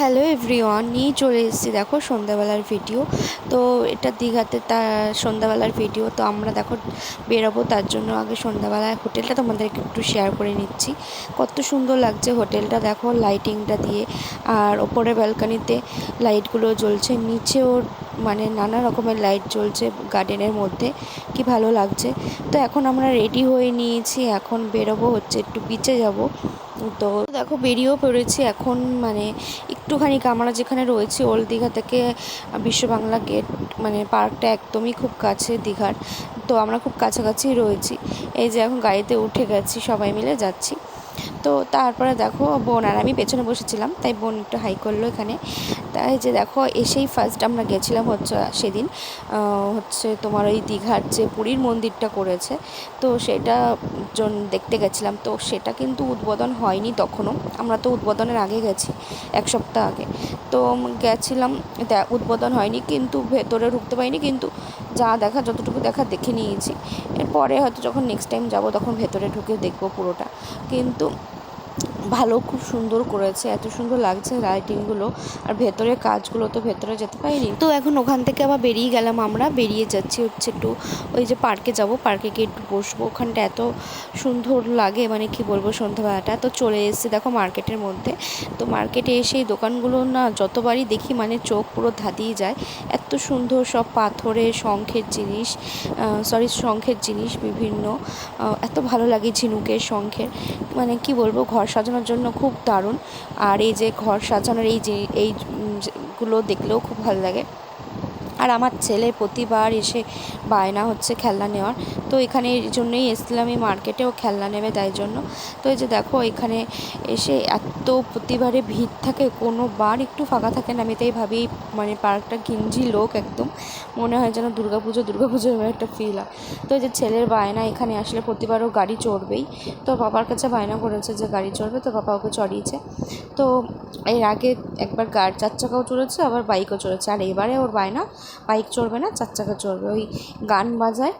Hello everyone নিয়ে চলে এসেছি দেখো সন্ধ্যাবেলার ভিডিও তো এটা দীঘাতে তা সন্ধ্যাবেলার ভিডিও তো আমরা দেখো বেরোবো, তার জন্য আগে সন্ধ্যাবেলায় হোটেলটা তোমাদেরকে একটু শেয়ার করে নিচ্ছি। কত সুন্দর লাগছে হোটেলটা, দেখো লাইটিংটা দিয়ে। আর ওপরে ব্যালকানিতে লাইটগুলো জ্বলছে, নিচেও মানে নানা রকমের লাইট জ্বলছে গার্ডেনের মধ্যে, কি ভালো লাগছে। তো এখন আমরা রেডি হয়ে নিয়েছি, এখন বেরোবো হচ্ছে একটু বিচে যাব। তো দেখো বেরিয়েও পড়েছি এখন মানে একটুখানি আমরা যেখানে রয়েছি ওল্ড দীঘা থেকে বিশ্ব বাংলা গেট মানে পার্কটা একদমই খুব কাছে দীঘার। তো আমরা খুব কাছাকাছি রয়েছি। এই যে এখন গাড়িতে উঠে গেছি সবাই মিলে যাচ্ছি। তো তারপরে দেখো বোন আর আমি পেছনে বসেছিলাম, তাই বোন একটু হাই করল এখানে। তাই যে দেখো এসেই ফার্স্ট আমরা গেছিলাম হচ্ছে সেদিন হচ্ছে তোমার ওই দীঘার যে পুরীর মন্দিরটা করেছে, তো সেটা জন দেখতে গেছিলাম। তো সেটা কিন্তু উদ্বোধন হয়নি তখনও, আমরা তো উদ্বোধনের আগে গেছি, এক সপ্তাহ আগে। তো গেছিলাম উদ্বোধন হয়নি কিন্তু ভেতরে ঢুকতে পারিনি কিন্তু যা দেখা, যতটুকু দেখা দেখে নিয়েছি। এরপরে হয়তো যখন নেক্সট টাইম যাব, তখন ভেতরে ঢুকে দেখব পুরোটা। কিন্তু ভালো, খুব সুন্দর করেছে, এত সুন্দর লাগছে লাইটিংগুলো আর ভেতরে কাজগুলো তো ভেতরে যেতে পারিনি। তো এখন ওখান থেকে আবার বেরিয়ে গেলাম আমরা, বেরিয়ে যাচ্ছি হচ্ছে একটু ওই যে পার্কে যাব পার্কে গিয়ে একটু বসবো। ওখানটা এত সুন্দর লাগে মানে কি বলব সন্ধ্যাবেলাটা। তো চলে এসেছি দেখো মার্কেটের মধ্যে। তো মার্কেটে এসে দোকানগুলো না যতবারই দেখি মানে চোখ পুরো ধাঁধিয়ে যায়। এত সুন্দর সব পাথরের শঙ্খের জিনিস সরি শঙ্খের জিনিস বিভিন্ন এত ভালো লাগে ঝিনুকের শঙ্খের। মানে কি বলব, ঘর সাজানোর জন্য খুব দারুণ। আর এই যে ঘর সাজানোর এই যে এইগুলো গুলো দেখলেও খুব ভালো লাগে। আর আমার ছেলে প্রতিবার এসে বায়না হচ্ছে খেলনা নেওয়ার। তো এখানে এই জন্যই এসেছিলাম এই মার্কেটেও খেলনা নেবে তাই জন্য। তো এই যে দেখো, এখানে এসে এত প্রতিবারে ভিড় থাকে কোনো বার একটু ফাঁকা থাকে না। আমি তাই ভাবি মানে পার্কটা ঘিঞ্জি লোক একদম। মনে হয় যেন দুর্গা পুজো দুর্গা পুজোর এমন একটা ফিল হয়। তো এই যে ছেলের বায়না এখানে আসলে প্রতিবারও গাড়ি চড়বেই। তো বাবার কাছে বায়না করেছে যে গাড়ি চড়বে, তো বাবা ওকে চড়িয়েছে। তো এর আগে একবার গাড়ি, চার চাকাও চড়েছে, আবার বাইকও চড়েছে। আর এবারে ওর বায়না বাইক চড়বে না চার চাকা চড়বে। ওই গান বাজায়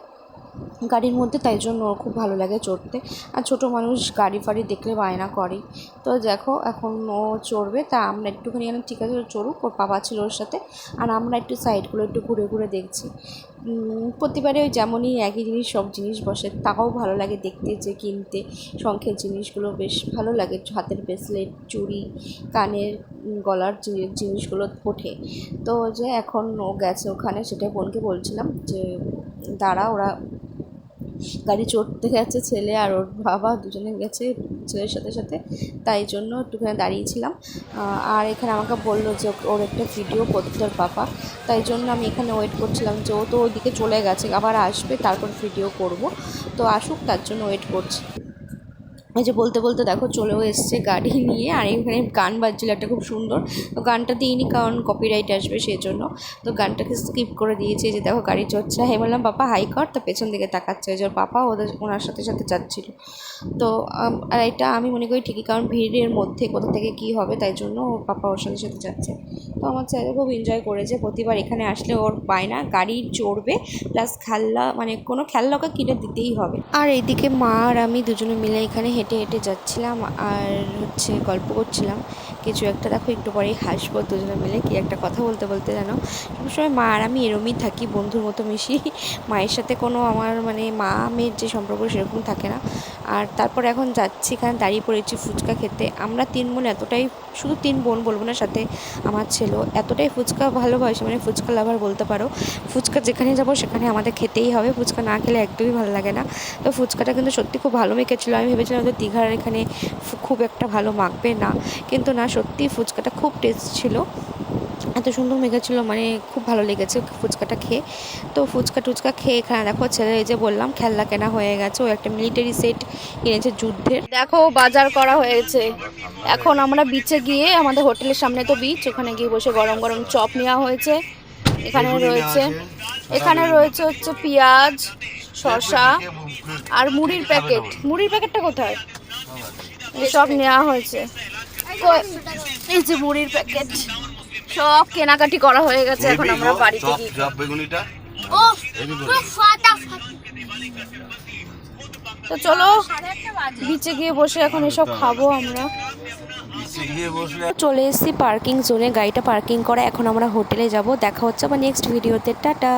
গাড়ির মধ্যে, তাই জন্য ওর খুব ভালো লাগে চড়তে। আর ছোটো মানুষ গাড়ি ফাড়ি দেখলে বায়না করে তো দেখো, এখন ও চড়বে, তা আমরা একটুখানি ঠিক আছে, চড়ুক, ওর বাবা ছিল ওর সাথে। আর আমরা একটু সাইডগুলো একটু ঘুরে ঘুরে দেখছি। প্রতিবারে ওই যেমনই একই জিনিস, সব জিনিস বসে, তাও ভালো লাগে দেখতে যে কিনতে। শঙ্খের জিনিসগুলো বেশ ভালো লাগে, হাতের ব্রেসলেট চুড়ি, কানের গলার জিনিসগুলো ওঠে। তো যে এখন ও গেছে ওখানে, সেটা বোনকে বলছিলাম যে, দাঁড়া, ওরা গাড়ি চড়তে গেছে ছেলে আর ওর বাবা দুজনে গেছে ছেলের সাথে সাথে, তাই জন্য একটুখানি দাঁড়িয়েছিলাম আর এখানে আমাকে বলল যে ওর একটা ভিডিও করতে বাবা, তাই জন্য আমি এখানে ওয়েট করছিলাম যে ও তো ওইদিকে চলে গেছে, আবার আসবে তারপর ভিডিও করব। তো আসুক তার জন্য ওয়েট করছি। এই যে বলতে বলতে দেখো চলেও এসছে গাড়ি নিয়ে, আর এখানে গান বাজছিল একটা খুব সুন্দর। তো গানটা দিইনি কারণ কপিরাইট আসবে সেই জন্য তো গানটাকে স্কিপ করে দিয়েছি যে দেখো গাড়ি চড়ছে। হ্যাঁ বললাম পাপা হাই কর তো পেছন দিকে তাকাচ্ছে। যে ওর পাপা ওদের, ওনার সাথে সাথে যাচ্ছিল। তো আর এটা আমি মনে করি ঠিকই, কারণ ভিড়ের মধ্যে কোথা থেকে কী হবে তাই জন্য ওর পাপা ওর সাথে সাথে যাচ্ছে। তো আমার ছেলে খুব এনজয় করেছে। প্রতিবার এখানে আসলে ওর বায়না, গাড়ি চড়বে প্লাস খেলনা মানে কোনো খেলনা ওকে কিনে দিতেই হবে। আর এইদিকে মা আর আমি দুজনে মিলে এখানে হেঁটে হেঁটে যাচ্ছিলাম আর হচ্ছে গল্প করছিলাম। কিছু একটা, দেখো একটু পরেই হাসবো দুজনে মিলে, কি একটা কথা বলতে বলতে জানো? সবসময় মা আর আমি এরমই থাকি, বন্ধুর মতো মিশি। মায়ের সাথে কোনো আমার মানে মা, মেয়ের যে সম্পর্ক সেরকম থাকে না। আর তারপর এখন যাচ্ছি, এখানে দাঁড়িয়ে পড়েছি ফুচকা খেতে। আমরা তিন বোন, এতটাই শুধু তিন বোন বলব না, সাথে আমার ছেলেও এতটাই ফুচকা ভালোবাসে মানে ফুচকা লাভার বলতে পারো। ফুচকা যেখানে যাব সেখানে আমাদের খেতেই হবে। ফুচকা না খেলে একদমই ভালো লাগে না। তো ফুচকাটা কিন্তু সত্যি খুব ভালো মেখেছিলো। আমি ভেবেছিলাম যে দীঘার এখানে খুব একটা ভালো মাখবে না। কিন্তু না সত্যি ফুচকাটা খুব টেস্ট ছিল। এত সুন্দর মেখেছিল মানে খুব ভালো লেগেছে ফুচকাটা খেয়ে। তো ফুচকা টুচকা খেয়ে এখানে দেখো ছেলে এই যে বললাম খেলনা কেনা হয়ে গেছে। ও একটা মিলিটারি সেট কিনেছে যুদ্ধের। দেখো বাজার করা হয়েছে। এখন আমরা বিচে গিয়ে আমাদের হোটেলের সামনে তো বিচ ওখানে গিয়ে বসে গরম গরম চপ নেওয়া হয়েছে। এখানে রয়েছে এখানে রয়েছে হচ্ছে পেঁয়াজ শসা আর মুড়ির প্যাকেট মুড়ির প্যাকেটটা কোথায়? সব নেওয়া হয়েছে। এই যে মুড়ির প্যাকেট সব কেনাকাটি করা হয়ে গেছে এখন আমরা বাড়িতে গিয়ে তো চলো বিচে গিয়ে বসে এখন এসব খাব আমরা। চলে এসেছি পার্কিং জোনে গাড়িটা পার্কিং করা এখন আমরা হোটেলে যাব দেখা হচ্ছে আবার নেক্সট ভিডিওতে টাটা।